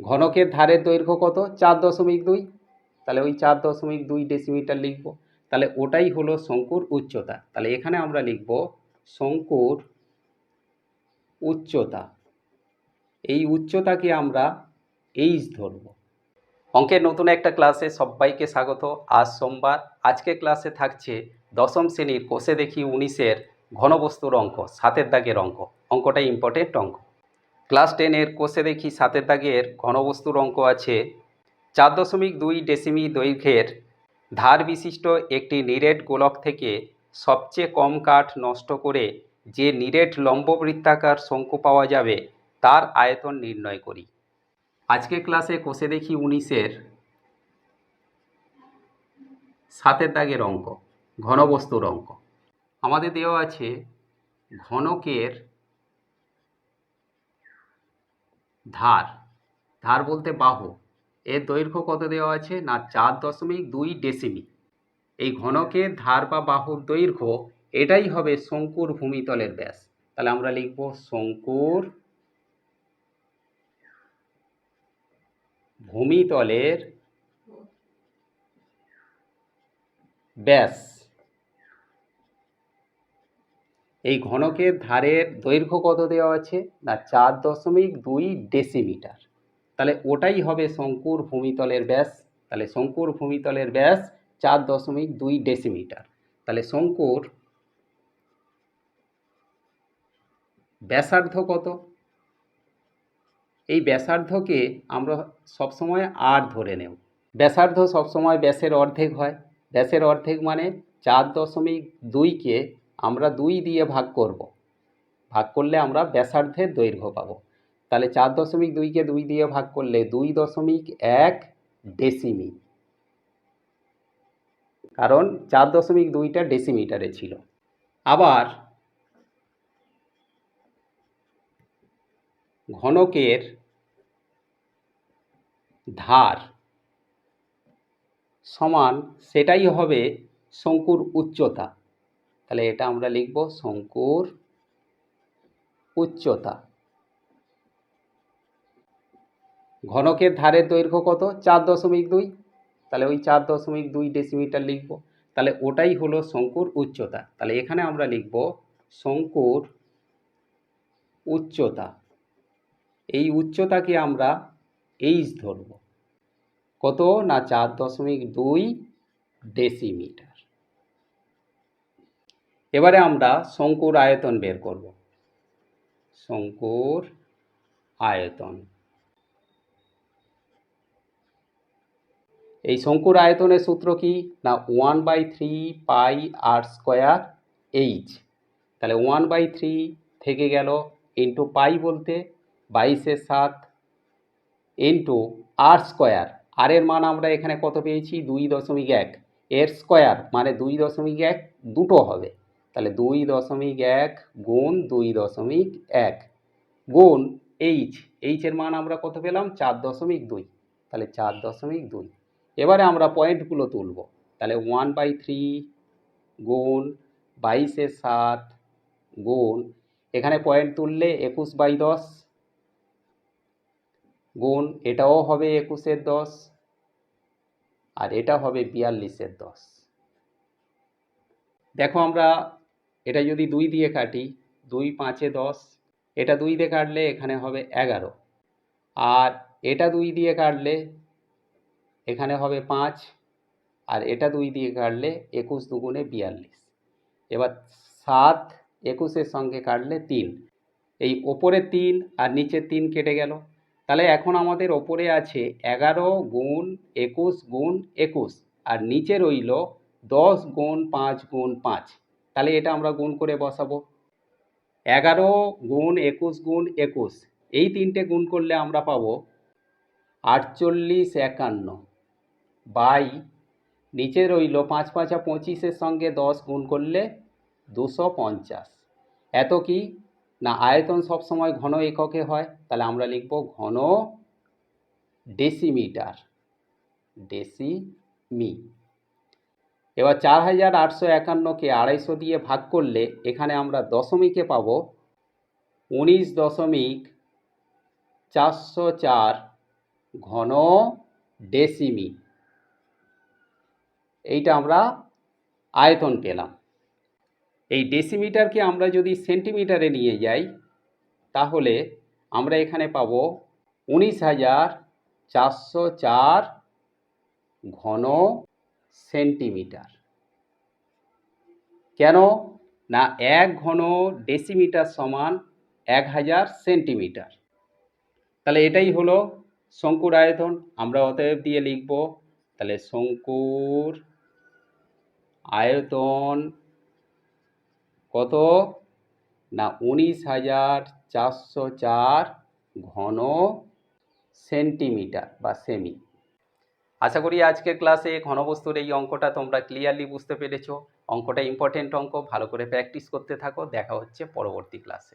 ঘনকের ধারের দৈর্ঘ্য কত? চার দশমিক দুই। তাহলে ওই চার দশমিক দুই ডেসিমিটার লিখব। তাহলে ওটাই হলো শঙ্কুর উচ্চতা। তাহলে এখানে আমরা লিখব শঙ্কুর উচ্চতা। এই উচ্চতাকে আমরা এইচ ধরব। অঙ্কের নতুন একটা ক্লাসে সবাইকে স্বাগত। আজ সোমবার। আজকে ক্লাসে থাকছে দশম শ্রেণির কোষে দেখি উনিশের ঘনবস্তুর অঙ্ক, সাতের দাগের অঙ্ক। অঙ্কটা ইম্পর্টেন্ট অঙ্ক। ক্লাস টেনের কোষে দেখি সাতের দাগের ঘনবস্তুর অঙ্ক আছে। চার দশমিক দুই ডেসিমি দৈর্ঘ্যের ধার বিশিষ্ট একটি নিরেট গোলক থেকে সবচেয়ে কম কাঠ নষ্ট করে যে নিরেট লম্ববৃত্তাকার শঙ্কু পাওয়া যাবে, তার আয়তন নির্ণয় করি। আজকে ক্লাসে কোষে দেখি উনিশের সাতের দাগের অঙ্ক, ঘনবস্তুর অঙ্ক। আমাদের দেওয়া আছে ঘনকের ধার। ধার বলতে বাহু। এর দৈর্ঘ্য কত দেওয়া আছে? না, চার দশমিক দুই ডেসিমি এই ঘনকের ধার বা বাহুর দৈর্ঘ্য, এটাই হবে শঙ্কুর ভূমিতলের ব্যাস। তাহলে আমরা লিখব শঙ্কুর ভূমিতলের ব্যাস। এই ঘনকের ধারের দৈর্ঘ্য কত দেওয়া আছে? না, চার দশমিক দুই ডেসিমিটার। তাহলে ওটাই হবে শঙ্কুর ভূমিতলের ব্যাস। তাহলে শঙ্কুর ভূমিতলের ব্যাস চার দশমিক দুই ডেসিমিটার। তাহলে শঙ্কুর ব্যাসার্ধ কত? এই ব্যাসার্ধকে আমরা সবসময় আর ধরে নেব। ব্যাসার্ধ সবসময় ব্যাসের অর্ধেক হয়। ব্যাসের অর্ধেক মানে চার দশমিক দুইকে আমরা দুই দিয়ে ভাগ করব। ভাগ করলে আমরা ব্যাসার্ধের দৈর্ঘ্য পাবো। তাহলে চার দশমিক দুইকে দুই দিয়ে ভাগ করলে দুই দশমিক এক ডেসিমি কারণ চার দশমিক দুইটা ডেসিমিটারে ছিল। আবার ঘনকের ধার সমান সেটাই হবে শঙ্কুর উচ্চতা। তাহলে এটা আমরা লিখব শঙ্কুর উচ্চতা। ঘনকের ধারের দৈর্ঘ্য কত? চার দশমিক দুই। তাহলে ওই চার দশমিক দুই ডেসিমিটার লিখব। তাহলে ওটাই হলো শঙ্কুর উচ্চতা। তাহলে এখানে আমরা লিখব শঙ্কুর উচ্চতা। এই উচ্চতাকে আমরা এইচ ধরব। কত না চার দশমিক দুই ডেসিমিটার এবারে আমরা শঙ্কুর আয়তন বের করব। শঙ্কুর আয়তন। এই শঙ্কুর আয়তনের সূত্র কি? না one by three pi R square H তাহলে ওয়ান বাই থ্রি থেকে গেল ইন্টু পাই বলতে বাইশের সাত ইন্টু আর স্কোয়ার আর এর মান আমরা এখানে কত পেয়েছি? দুই দশমিক এক। এর স্কোয়ার মানে দুই দশমিক এক দুটো হবে। তাহলে দুই দশমিক এক গুণ দুই দশমিক এক। গুণ এইচ এইচের মান আমরা কত পেলাম? চার দশমিক দুই। তাহলে চার দশমিক দুই। এবারে আমরা পয়েন্টগুলো তুলব। তাহলে ওয়ান বাই থ্রি গুণ বাইশের সাত গুণ, এখানে পয়েন্ট তুললে একুশ বাই দশ গুণ, এটাও হবে একুশের দশ আর এটা হবে বিয়াল্লিশের দশ। দেখো আমরা এটা যদি দুই দিয়ে কাটি, দুই পাঁচে দশ, এটা দুই দিয়ে কাটলে এখানে হবে এগারো। আর এটা দুই দিয়ে কাটলে এখানে হবে পাঁচ, আর এটা দুই দিয়ে কাটলে একুশ দুগুণে বিয়াল্লিশ। এবার সাত একুশের সঙ্গে কাটলে তিন। এই ওপরে তিন আর নিচের তিন কেটে গেল। তাহলে এখন আমাদের ওপরে আছে এগারো গুণ একুশ গুণ একুশ, আর নিচে রইল দশ গুণ পাঁচ গুণ পাঁচ। তাহলে এটা আমরা গুণ করে বসাবো। এগারো গুণ একুশ গুণ একুশ, এই তিনটে গুণ করলে আমরা পাবো আটচল্লিশ একান্ন বাই, নিচে রইল পাঁচ পাঁচা পঁচিশের সঙ্গে দশ গুণ করলে দুশো পঞ্চাশ। এত কি? না, আয়তন সবসময় ঘন এককে হয়, তাহলে আমরা লিখব ঘন ডেসিমিটার, ডেসিমি। এবার চার হাজার আটশো একান্নকে আড়াইশো দিয়ে ভাগ করলে এখানে আমরা দশমিকে পাব উনিশ দশমিক চারশো চার ঘন ডেসিমি। এইটা আমরা আয়তন পেলাম। এই ডেসিমিটারকে আমরা যদি সেন্টিমিটারে নিয়ে যাই, তাহলে আমরা এখানে পাবো উনিশ হাজার চারশো চার ঘন সেন্টিমিটার। কেন? না, এক ঘন ডেসিমিটার সমান এক হাজার সেন্টিমিটার। তাহলে এটাই হলো শঙ্কুর আয়তন। আমরা অতএব দিয়ে লিখব, তাহলে শঙ্কুর আয়তন কত? না, উনিশ হাজার চারশো চার ঘন সেন্টিমিটার বা সেমি। আশা করি আজকের ক্লাসে ঘনবস্তুর এই অঙ্কটা তোমরা ক্লিয়ারলি বুঝতে পেরেছ। অঙ্কটা ইম্পর্টেন্ট অঙ্ক, ভালো করে প্র্যাকটিস করতে থাকো। দেখা হচ্ছে পরবর্তী ক্লাসে